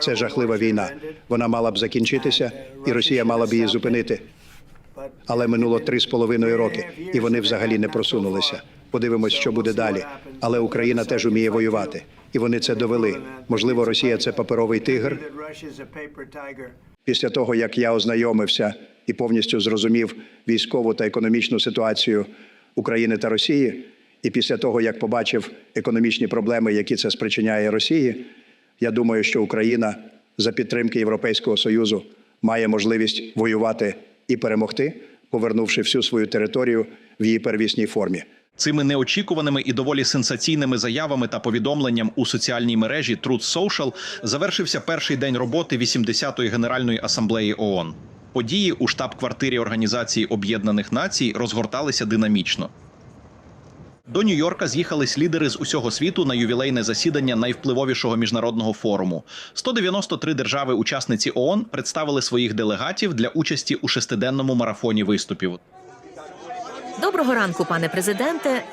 Це жахлива війна. Вона мала б закінчитися, і Росія мала б її зупинити. Але минуло три з половиною роки, і вони взагалі не просунулися. Подивимось, що буде далі. Але Україна теж уміє воювати, і вони це довели. Можливо, Росія це паперовий тигр. Після того, як я ознайомився і повністю зрозумів військову та економічну ситуацію України та Росії, і після того, як побачив економічні проблеми, які це спричиняє Росії, я думаю, що Україна за підтримки Європейського союзу має можливість воювати і перемогти, повернувши всю свою територію в її первісній формі. Цими неочікуваними і доволі сенсаційними заявами та повідомленням у соціальній мережі Truth Social завершився перший день роботи 80-ї Генеральної асамблеї ООН. Події у штаб-квартирі Організації Об'єднаних Націй розгорталися динамічно. До Нью-Йорка з'їхались лідери з усього світу на ювілейне засідання найвпливовішого міжнародного форуму. 193 держави-учасниці ООН представили своїх делегатів для участі у шестиденному марафоні виступів. Доброго ранку, пане президенте.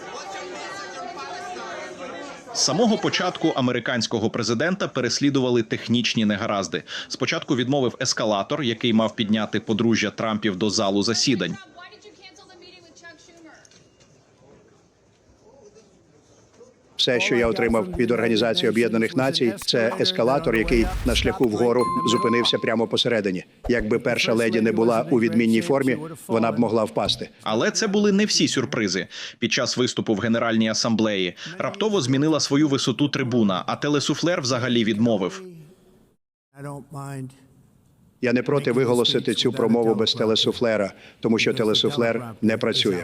З самого початку американського президента переслідували технічні негаразди. Спочатку відмовив ескалатор, який мав підняти подружжя Трампів до залу засідань. Все, що я отримав від Організації Об'єднаних Націй, це ескалатор, який на шляху вгору зупинився прямо посередині. Якби перша леді не була у відмінній формі, вона б могла впасти. Але це були не всі сюрпризи. Під час виступу в Генеральній асамблеї раптово змінила свою висоту трибуна, а телесуфлер взагалі відмовив. Я не проти виголосити цю промову без телесуфлера, тому що телесуфлер не працює.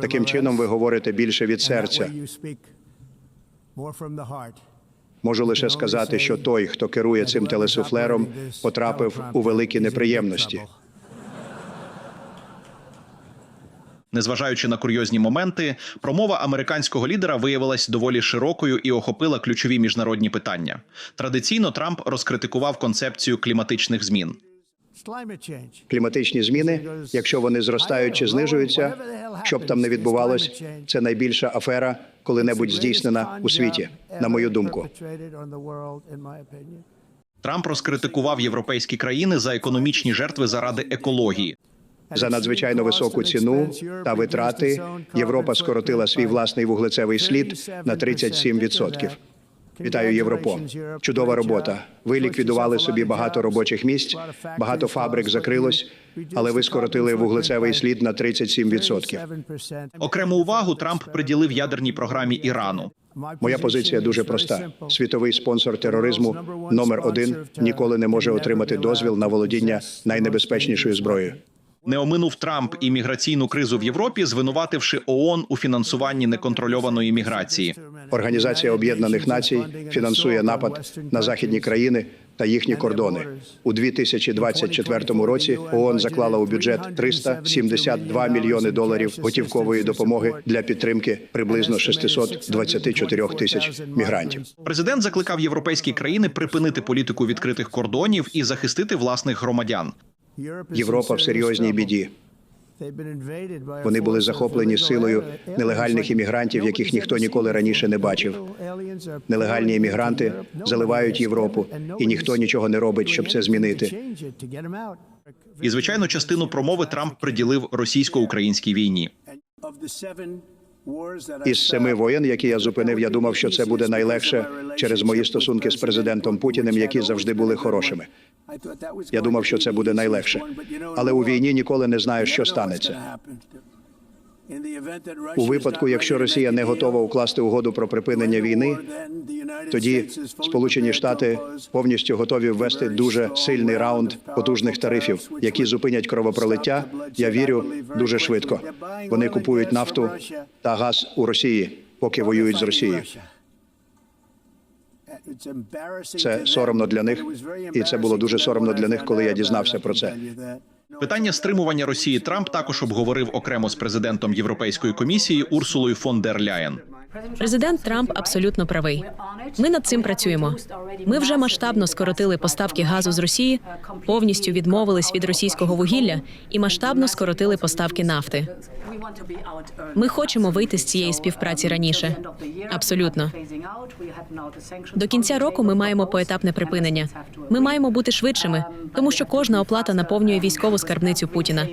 Таким чином, ви говорите більше від серця. way you speak more from the heart. Можу лише сказати, що той, хто керує цим телесуфлером, потрапив у великі неприємності. Незважаючи на курйозні моменти, промова американського лідера виявилась доволі широкою і охопила ключові міжнародні питання. Традиційно Трамп розкритикував концепцію кліматичних змін. Кліматичні зміни, якщо вони зростають чи знижуються, щоб там не відбувалось, це найбільша афера, коли-небудь здійснена у світі, на мою думку. Трамп розкритикував європейські країни за економічні жертви заради екології. За надзвичайно високу ціну та витрати Європа скоротила свій власний вуглецевий слід на 37%. Вітаю Європу. Чудова робота. Ви ліквідували собі багато робочих місць, багато фабрик закрилось, але ви скоротили вуглецевий слід на 37%. Окрему увагу Трамп приділив ядерній програмі Ірану. Моя позиція дуже проста: світовий спонсор тероризму номер один ніколи не може отримати дозвіл на володіння найнебезпечнішою зброєю. Не оминув Трамп і міграційну кризу в Європі, звинувативши ООН у фінансуванні неконтрольованої міграції. Організація Об'єднаних Націй фінансує напад на західні країни та їхні кордони. У 2024 році ООН заклала у бюджет 372 мільйони доларів готівкової допомоги для підтримки приблизно 624 тисяч мігрантів. Президент закликав європейські країни припинити політику відкритих кордонів і захистити власних громадян. Європа в серйозній біді. Вони були захоплені силою нелегальних іммігрантів, яких ніхто ніколи раніше не бачив. Нелегальні іммігранти заливають Європу, і ніхто нічого не робить, щоб це змінити. І звичайно, частину промови Трамп приділив російсько-українській війні. Із семи воєн, які я зупинив, я думав, що це буде найлегше через мої стосунки з президентом Путіним, які завжди були хорошими. Я думав, що це буде найлегше. Але у війні ніколи не знаєш, що станеться. У випадку, якщо Росія не готова укласти угоду про припинення війни, тоді Сполучені Штати повністю готові ввести дуже сильний раунд потужних тарифів, які зупинять кровопролиття. Я вірю дуже швидко. Вони купують нафту та газ у Росії, поки воюють з Росією. Це соромно для них, і це було дуже соромно для них, коли я дізнався про це. Питання стримування Росії Трамп також обговорив окремо з президентом Європейської комісії Урсулою фон дер Ляєн. Президент Трамп абсолютно правий. Ми над цим працюємо. Ми вже масштабно скоротили поставки газу з Росії, повністю відмовились від російського вугілля і масштабно скоротили поставки нафти. Ми хочемо вийти з цієї співпраці раніше. Абсолютно. До кінця року ми маємо поетапне припинення. Ми маємо бути швидшими, тому що кожна оплата наповнює військову скарбницю Путіна.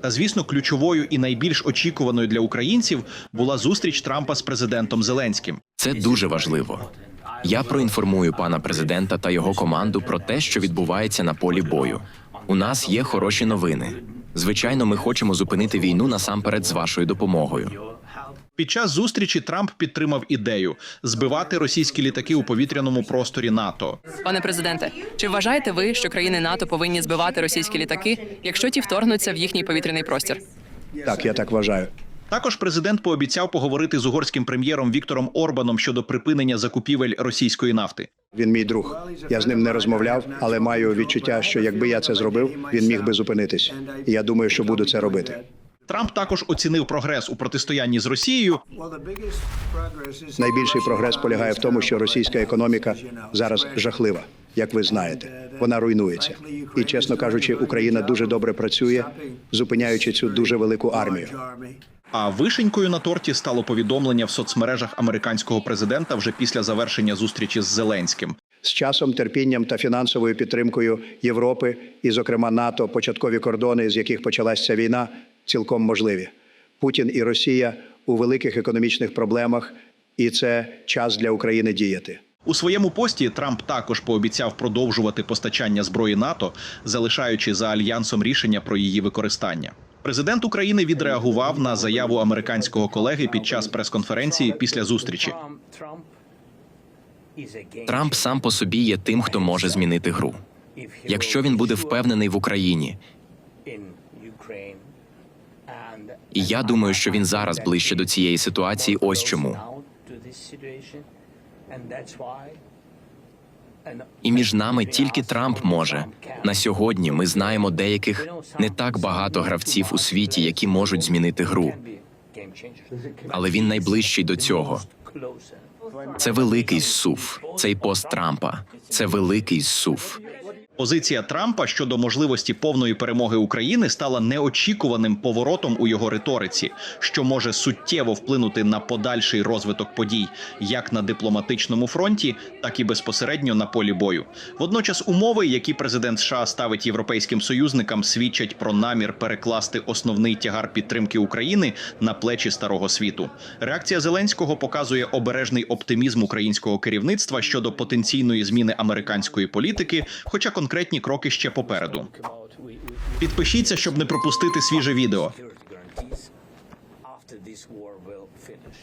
Та звісно, ключовою і найбільш очікуваною для українців була зустріч Трампа з президентом Зеленським. Це дуже важливо. Я проінформую пана президента та його команду про те, що відбувається на полі бою. У нас є хороші новини. Звичайно, ми хочемо зупинити війну насамперед з вашою допомогою. Під час зустрічі Трамп підтримав ідею збивати російські літаки у повітряному просторі НАТО. Пане президенте, чи вважаєте ви, що країни НАТО повинні збивати російські літаки, якщо ті вторгнуться в їхній повітряний простір? Так, я так вважаю. Також президент пообіцяв поговорити з угорським прем'єром Віктором Орбаном щодо припинення закупівель російської нафти. Він мій друг. Я з ним не розмовляв, але маю відчуття, що якби я це зробив, він міг би зупинитись. І я думаю, що буду це робити. Трамп також оцінив прогрес у протистоянні з Росією Найбільший прогрес полягає в тому, що російська економіка зараз жахлива, як ви знаєте. Вона руйнується. І чесно кажучи, Україна дуже добре працює, зупиняючи цю дуже велику армію. А вишенькою на торті стало повідомлення в соцмережах американського президента вже після завершення зустрічі з Зеленським. З часом, терпінням та фінансовою підтримкою Європи, і, зокрема, НАТО, початкові кордони, з яких почалася ця війна, цілком можливі. Путін і Росія у великих економічних проблемах, і це час для України діяти. У своєму пості Трамп також пообіцяв продовжувати постачання зброї НАТО, залишаючи за альянсом рішення про її використання. Президент України відреагував на заяву американського колеги під час прес-конференції після зустрічі. Трамп сам по собі є тим, хто може змінити гру. Якщо він буде впевнений в Україні, і я думаю, що він зараз ближче до цієї ситуації. Ось чому. І між нами тільки Трамп може. На сьогодні ми знаємо деяких не так багато гравців у світі, які можуть змінити гру. Але він найближчий до цього. Це великий зсув. Цей пост Трампа. Це великий зсув. Позиція Трампа щодо можливості повної перемоги України стала неочікуваним поворотом у його риториці, що може суттєво вплинути на подальший розвиток подій як на дипломатичному фронті, так і безпосередньо на полі бою. Водночас, умови, які президент США ставить європейським союзникам, свідчать про намір перекласти основний тягар підтримки України на плечі старого світу. Реакція Зеленського показує обережний оптимізм українського керівництва щодо потенційної зміни американської політики, хоча конкретні кроки ще попереду. Підпишіться, щоб не пропустити свіже відео. after this war will finish.